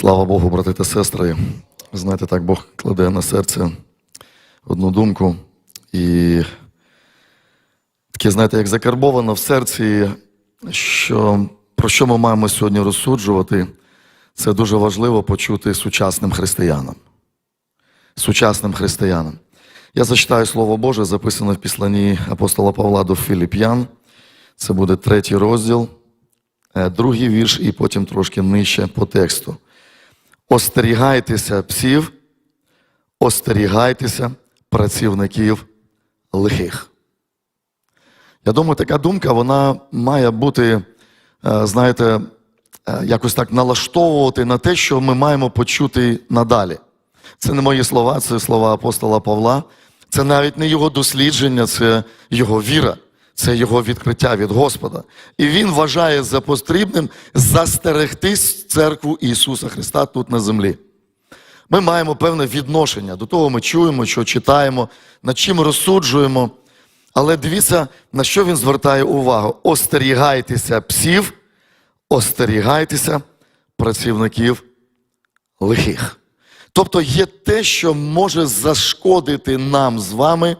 Слава Богу, брати та сестри. Знаєте, так Бог кладе на серце одну думку. І таке, знаєте, як закарбовано в серці, що про що ми маємо сьогодні розсуджувати, це дуже важливо почути сучасним християнам. Сучасним християнам. Я зачитаю Слово Боже, записане в післанні апостола Павла до Філіп'ян. Це буде третій розділ, е, другий вірш, і потім трошки нижче по тексту. Остерігайтеся псів, остерігайтеся працівників лихих. Я думаю, така думка вона має бути, е, знаєте, е, якось так налаштовувати на те, що ми маємо почути надалі. Це не мої слова, це слова апостола Павла. Це навіть не його дослідження, це його віра, це його відкриття від Господа. І він вважає за потрібним застерегтись церкву Ісуса Христа тут на землі. Ми маємо певне відношення до того, ми чуємо, що читаємо, над чим розсуджуємо. Але дивіться, на що він звертає увагу: остерігайтеся псів, остерігайтеся працівників лихих. Тобто є те, що може зашкодити нам з вами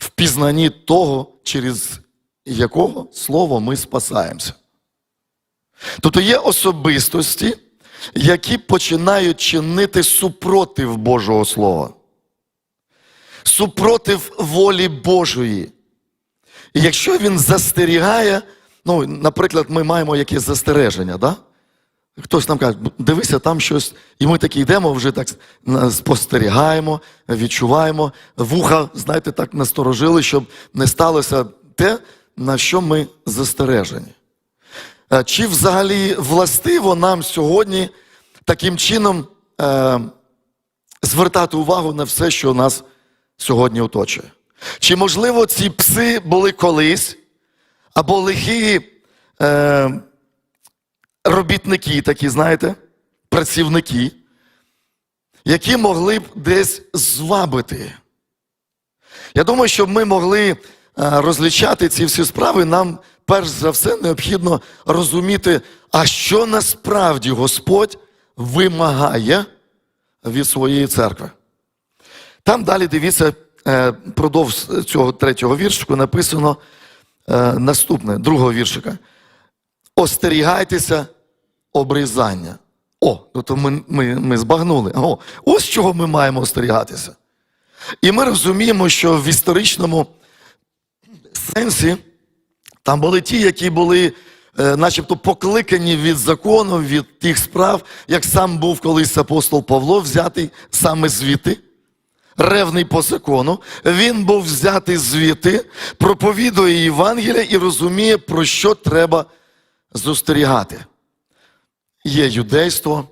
в пізнанні того, через якого слово ми спасаємося. Тобто є особистості, які починають чинити супротив Божого Слова, супротив волі Божої. І якщо він застерігає, ну, наприклад, ми маємо якесь застереження, да? Хтось нам каже, дивися, там щось, і ми такі йдемо, вже так спостерігаємо, відчуваємо. Вуха, знаєте, так насторожили, щоб не сталося те, на що ми застережені. Е, Чи взагалі властиво нам сьогодні таким чином е, звертати увагу на все, що нас сьогодні оточує? Чи, можливо, ці пси були колись, або лихі е, робітники, такі, знаєте, працівники, які могли б десь звабити? Я думаю, щоб ми могли е, розлічати ці всі справи, нам перш за все необхідно розуміти, а що насправді Господь вимагає від своєї церкви. Там далі дивіться, е, продовж цього третього віршику написано е, наступне, другого віршика. Остерігайтеся обрізання. О, тобто ми, ми, ми збагнули. О, ось чого ми маємо остерігатися. І ми розуміємо, що в історичному сенсі там були ті, які були е, начебто покликані від закону, від тих справ, як сам був колись апостол Павло, взятий саме звідти, ревний по закону. Він був взятий звідти, проповідує Євангелія і розуміє, про що треба зостерігати. Є юдейство,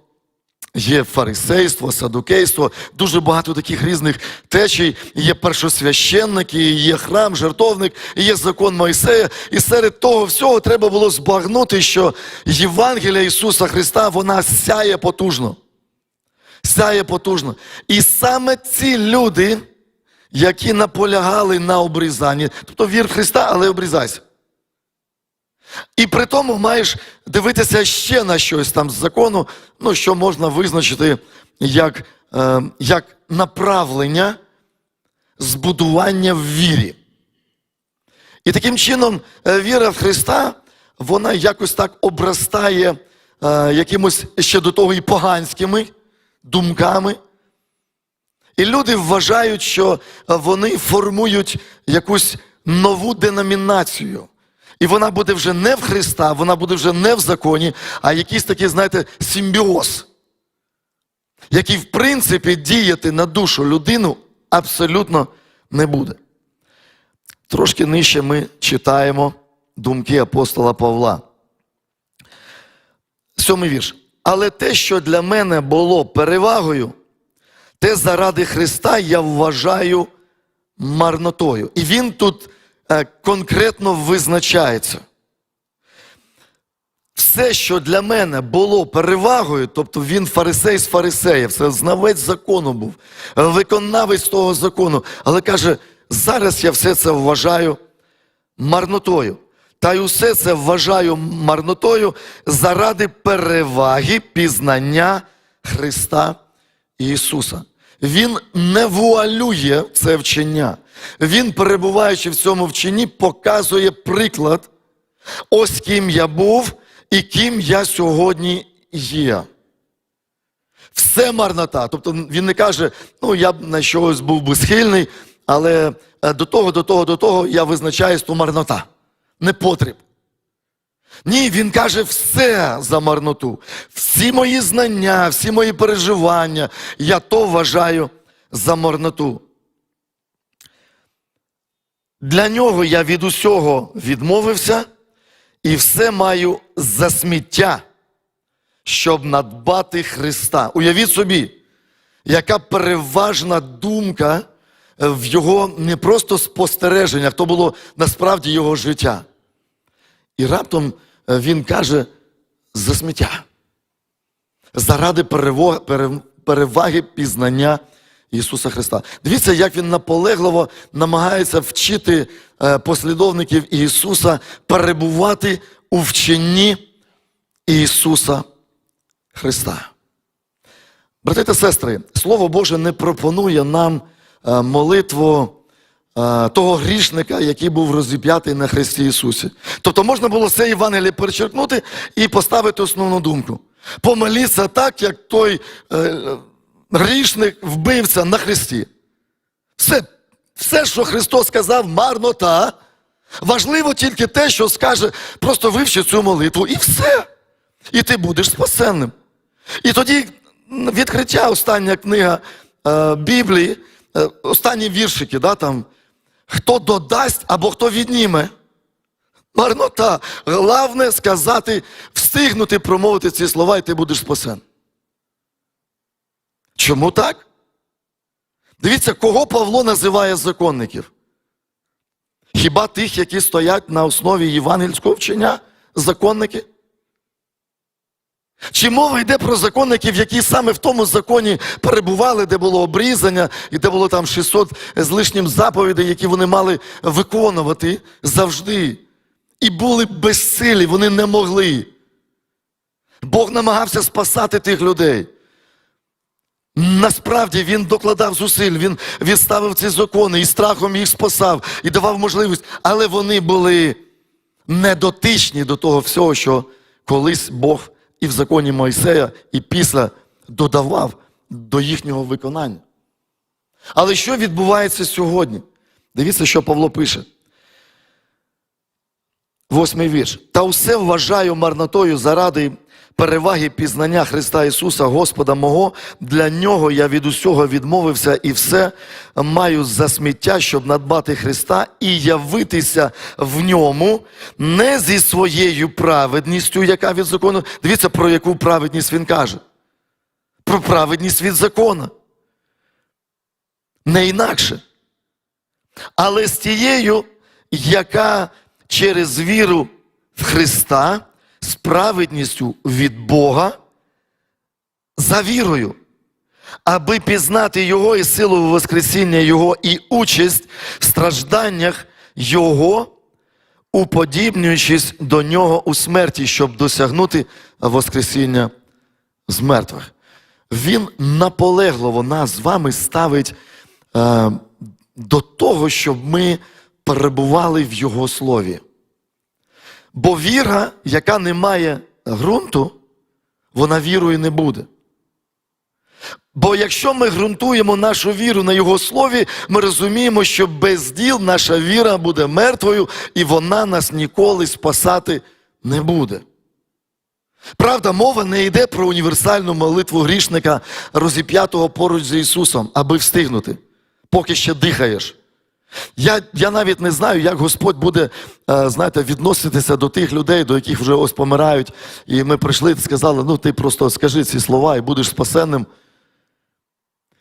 Є фарисейство, садукейство, дуже багато таких різних течій. Є першосвященники, є храм, жертовник, є закон Мойсея. І серед того всього треба було збагнути, що Євангелія Ісуса Христа вона сяє потужно. Сяє потужно. І саме ці люди, які наполягали на обрізанні, тобто вір в Христа, але обрізайся. І при тому маєш дивитися ще на щось там з закону, ну, що можна визначити як, е, як направлення збудування в вірі. І таким чином е, віра в Христа, вона якось так обростає е, якимось ще до того і поганськими думками. І люди вважають, що вони формують якусь нову деномінацію. І вона буде вже не в Христа, вона буде вже не в законі, а якийсь такий, знаєте, симбіоз, який, в принципі, діяти на душу людину абсолютно не буде. Трошки нижче ми читаємо думки апостола Павла. Сьомий вірш. Але те, що для мене було перевагою, те заради Христа я вважаю марнотою. І він тут конкретно визначається. Все, що для мене було перевагою, тобто він фарисей з фарисеїв, це знавець закону був, виконавець того закону, але каже, зараз я все це вважаю марнотою. та й усе це вважаю марнотою заради переваги пізнання Христа Ісуса. Він не вуалює це вчення. Він, перебуваючи в цьому вченні, показує приклад, ось ким я був і ким я сьогодні є. Все марнота. Тобто він не каже, ну я б на щось був би схильний, але е, до того, до того, до того я визначаюсь, то марнота. Не потріб. Ні, він каже все за марноту. Всі мої знання, всі мої переживання, я то вважаю за марноту. Для нього я від усього відмовився і все маю за сміття, щоб надбати Христа. Уявіть собі, яка переважна думка в його не просто спостереженнях, то було насправді його життя. І раптом е, він каже за сміття. Заради переваги пізнання Ісуса Христа. Дивіться, як він наполегливо намагається вчити е, послідовників Ісуса перебувати у вченні Ісуса Христа. Брати та сестри, Слово Боже не пропонує нам е, молитву е, того грішника, який був розіп'ятий на Христі Ісусі. Тобто можна було це Євангеліє перечеркнути і поставити основну думку. Помоліться так, як той грішник вбився на Христі. Все, все, що Христос сказав, марнота. Важливо тільки те, що скаже, просто вивчи цю молитву, і все. І ти будеш спасенним. І тоді відкриття, остання книга е, Біблії, е, останні віршики, да, там, хто додасть або хто відніме. Марнота. Головне сказати, встигнути промовити ці слова, і ти будеш спасен. Чому так? Дивіться, кого Павло називає законників? Хіба тих, які стоять на основі євангельського вчення, законники? Чи мова йде про законників, які саме в тому законі перебували, де було обрізання, і де було там 600 з лишнім заповідей, які вони мали виконувати завжди. І були безсилі, вони не могли. Бог намагався спасати тих людей. Насправді він докладав зусиль, він відставив ці закони і страхом їх спасав, і давав можливість, але вони були недотичні до того всього, що колись Бог і в законі Мойсея, і після додавав до їхнього виконання. Але що відбувається сьогодні? Дивіться, що Павло пише. Восьмий вірш. Та усе вважаю марнотою заради переваги пізнання Христа Ісуса, Господа мого. Для нього я від усього відмовився і все маю за сміття, щоб надбати Христа і явитися в ньому не зі своєю праведністю, яка від закону. Дивіться, про яку праведність він каже. Про праведність від закона. Не інакше. Але з тією, яка через віру в Христа з праведністю від Бога за вірою, аби пізнати Його і силу Воскресіння Його і участь в стражданнях Його, уподібнюючись до Нього у смерті, щоб досягнути Воскресіння з мертвих. Він наполегливо нас з вами ставить е, до того, щоб ми перебували в Його слові. Бо віра, яка не має ґрунту, вона вірою не буде. Бо якщо ми ґрунтуємо нашу віру на Його слові, ми розуміємо, що без діл наша віра буде мертвою, і вона нас ніколи спасати не буде. Правда, мова не йде про універсальну молитву грішника, розіп'ятого поруч з Ісусом, аби встигнути, поки ще дихаєш. Я я навіть не знаю, як Господь буде, е, знаєте, відноситися до тих людей, до яких вже ось помирають. І ми прийшли і сказали, ну ти просто скажи ці слова і будеш спасенним.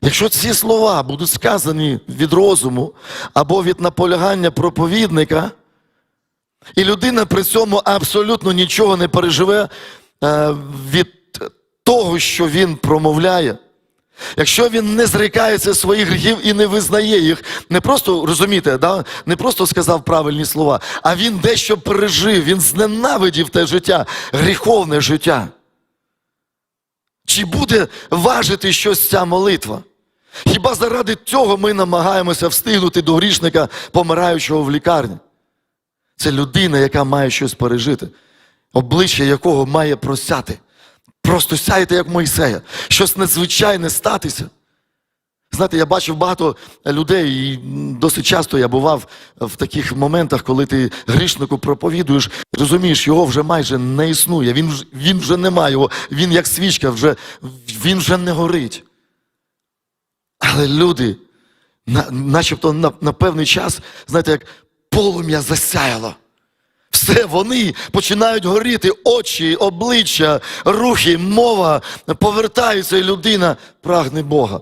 Якщо ці слова будуть сказані від розуму або від наполягання проповідника, і людина при цьому абсолютно нічого не переживе е, від того, що він промовляє, Якщо він не зрікається своїх гріхів і не визнає їх, не просто розумієте, да? не просто сказав правильні слова, а він дещо пережив, він зненавидів те життя, гріховне життя. Чи буде важити щось ця молитва? Хіба заради цього ми намагаємося встигнути до грішника, помираючого в лікарні? Це людина, яка має щось пережити, обличчя якого має просяти. Просто сяєте, як Мойсея. Щось надзвичайне статися. Знаєте, я бачив багато людей, і досить часто я бував в таких моментах, коли ти грішнику проповідуєш, розумієш, його вже майже не існує. Він, він вже немає його, він як свічка, вже, він вже не горить. Але люди, на, начебто на, на певний час, знаєте, як полум'я засяяло. Все, вони починають горіти, очі, обличчя, рухи, мова, повертаються, і людина прагне Бога.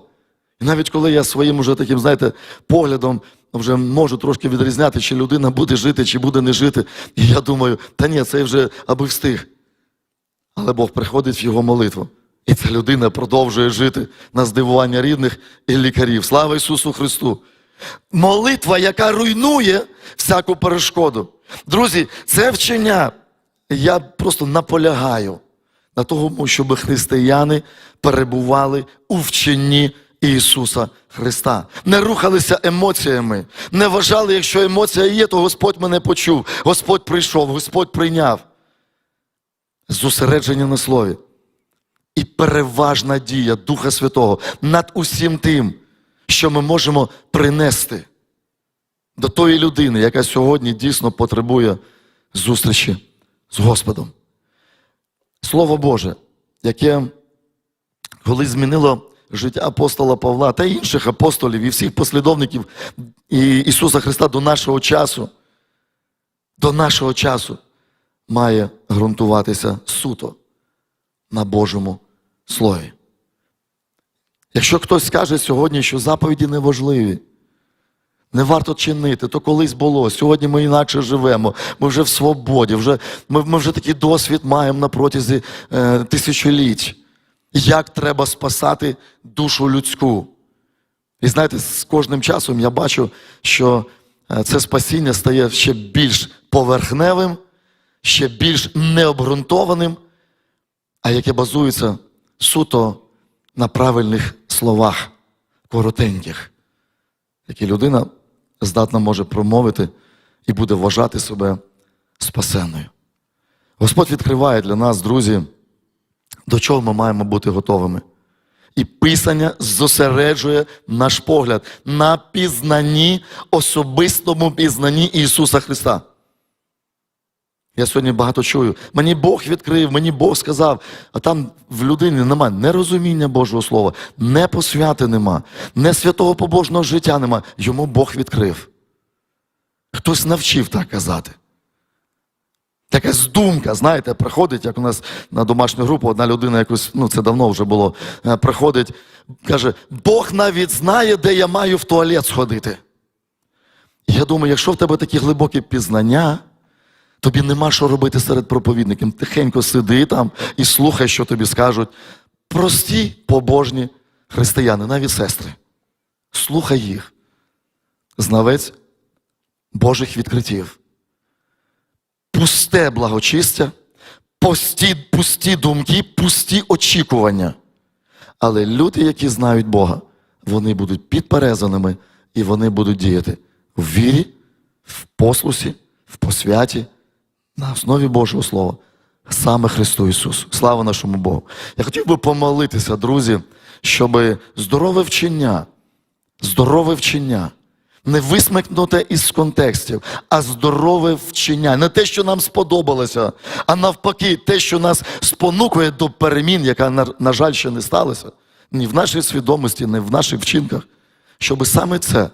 І навіть коли я своїм уже таким, знаєте, поглядом вже можу трошки відрізняти, чи людина буде жити, чи буде не жити, і я думаю, та ні, це вже аби встиг. Але Бог приходить в його молитву. І ця людина продовжує жити на здивування рідних і лікарів. Слава Ісусу Христу! Молитва, яка руйнує всяку перешкоду. Друзі, це вчення. Я просто наполягаю на тому, щоб християни перебували у вченні Ісуса Христа. Не рухалися емоціями, не вважали, якщо емоція є, то Господь мене почув, Господь прийшов, Господь прийняв. Зосередження на слові. І переважна дія Духа Святого над усім тим, що ми можемо принести до тої людини, яка сьогодні дійсно потребує зустрічі з Господом. Слово Боже, яке коли змінило життя апостола Павла та інших апостолів і всіх послідовників Ісуса Христа до нашого часу, до нашого часу має ґрунтуватися суто на Божому Слові. Якщо хтось скаже сьогодні, що заповіді неважливі, не варто чинити, то колись було. Сьогодні ми інакше живемо. Ми вже в свободі, вже, ми, ми вже такий досвід маємо на протязі е, тисячоліть. Як треба спасати душу людську. І знаєте, з кожним часом я бачу, що е, це спасіння стає ще більш поверхневим, ще більш необґрунтованим, а яке базується суто на правильних словах, коротеньких, які людина здатна може промовити і буде вважати себе спасенною. Господь відкриває для нас, друзі, до чого ми маємо бути готовими. І Писання зосереджує наш погляд на пізнанні, особистому пізнанні Ісуса Христа. Я сьогодні багато чую. Мені Бог відкрив, мені Бог сказав, а там в людині немає нерозуміння Божого Слова, не посвяти нема, не святого побожного життя нема. Йому Бог відкрив. Хтось навчив так казати. Якась думка, знаєте, приходить, як у нас на домашню групу одна людина якось, ну це давно вже було, е, приходить, каже, Бог навіть знає, де я маю в туалет сходити. Я думаю, якщо в тебе такі глибокі пізнання, тобі нема що робити серед проповідників. Тихенько сиди там і слухай, що тобі скажуть. Прості, побожні християни, навіть сестри. Слухай їх. Знавець Божих відкриттів. Пусте благочистя, пусті, пусті думки, пусті очікування. Але люди, які знають Бога, вони будуть підперезаними і вони будуть діяти в вірі, в послусі, в посвяті, на основі Божого Слова, саме Христу Ісусу. Слава нашому Богу. Я хотів би помолитися, друзі, щоб здорове вчення, здорове вчення, не висмикнуте із контекстів, а здорове вчення. Не те, що нам сподобалося, а навпаки, те, що нас спонукує до перемін, яка, на, жаль, ще не сталася, ні в нашій свідомості, ні в наших вчинках, щоб саме це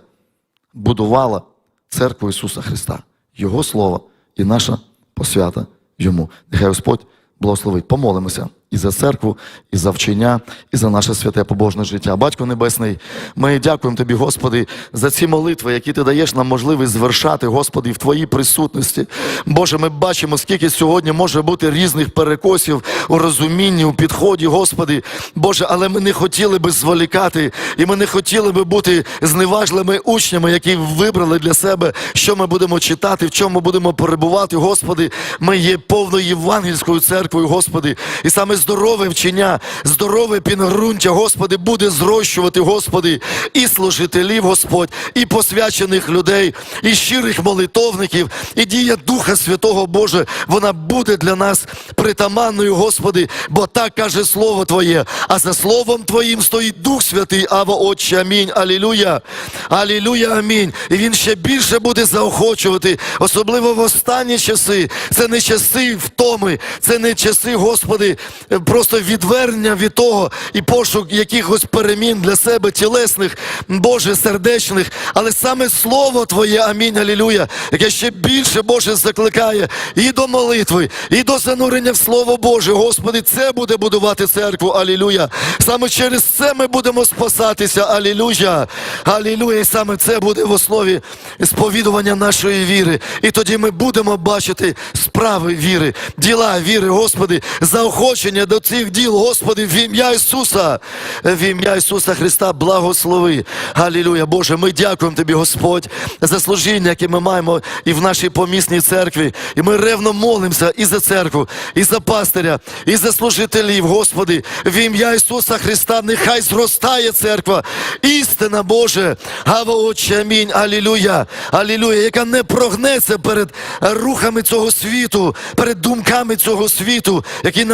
будувала церкву Ісуса Христа, Його Слово і наша посвята Йому. Нехай Господь благословить. Помолимося і за церкву, і за вчення, і за наше святе побожне життя. Батько Небесний, ми дякуємо Тобі, Господи, за ці молитви, які Ти даєш нам можливість звершати, Господи, в Твоїй присутності. Боже, ми бачимо, скільки сьогодні може бути різних перекосів у розумінні, у підході, Господи. Боже, але ми не хотіли би зволікати, і ми не хотіли би бути зневажливими учнями, які вибрали для себе, що ми будемо читати, в чому будемо перебувати, Господи. Ми є повною євангельською церквою, Господи, і саме здорове вчення, здорове підґрунтя, Господи, буде зрощувати, Господи, і служителів, Господь, і посвячених людей, і щирих молитовників, і дія Духа Святого Боже, вона буде для нас притаманною, Господи, бо так каже Слово Твоє, а за Словом Твоїм стоїть Дух Святий, Ава Отче, амінь. Алілюя. Алілюя, амінь. І він ще більше буде заохочувати, особливо в останні часи. Це не часи втоми, це не часи, Господи, просто відвернення від того і пошук якихось перемін для себе тілесних, Боже, сердечних, але саме Слово Твоє, амінь, алілюя, яке ще більше, Боже, закликає і до молитви, і до занурення в Слово Боже. Господи, це буде будувати церкву, алілюя. Саме через це ми будемо спасатися, алілюя. Алілюя. І саме це буде в основі сповідування нашої віри. І тоді ми будемо бачити справи віри, діла віри, Господи, заохочення до цих діл, Господи, в ім'я Ісуса, в ім'я Ісуса Христа, благослови. Алілюя. Боже, ми дякуємо Тобі, Господь, за служіння, яке ми маємо і в нашій помісній церкві. І ми ревно молимося і за церкву, і за пастиря, і за служителів, Господи, в ім'я Ісуса Христа, нехай зростає церква. Істина Боже, Гава Отче, амінь, алілюя, алілюя, яка не прогнеться перед рухами цього світу, перед думками цього світу, які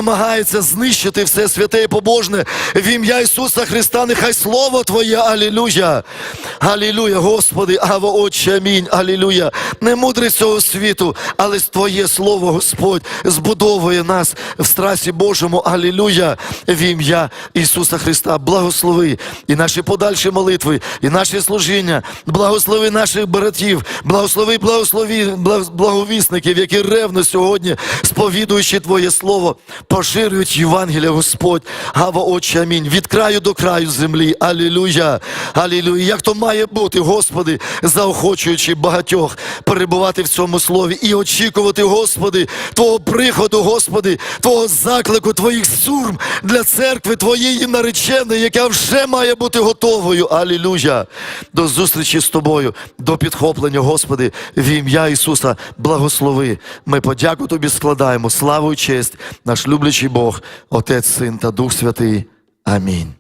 намагаються знищити все святе і побожне. В ім'я Ісуса Христа, нехай Слово Твоє, алілюя, алілюя, Господи, Ава Отче, амінь, алілюя. Не мудрість цього світу, але Твоє Слово, Господь, збудовує нас в страсі Божому, алілюя, в ім'я Ісуса Христа. Благослови і наші подальші молитви, і наші служіння, благослови наших братів, благослови, благослови благовісників, які ревно сьогодні, сповідуючи Твоє Слово, поширюють Євангелія, Господь. Гава Отче, амінь. Від краю до краю землі. Алілюя. Алілюя. Як то має бути, Господи, заохочуючи багатьох перебувати в цьому слові і очікувати, Господи, Твого приходу, Господи, Твого заклику, Твоїх сурм для церкви Твоєї нареченої, яка вже має бути готовою. Алілюя. До зустрічі з Тобою, до підхоплення, Господи, в ім'я Ісуса, благослови. Ми подяку Тобі складаємо. Славу і честь, наш люблячий Бог, Отець, Син та Дух Святий. Амінь.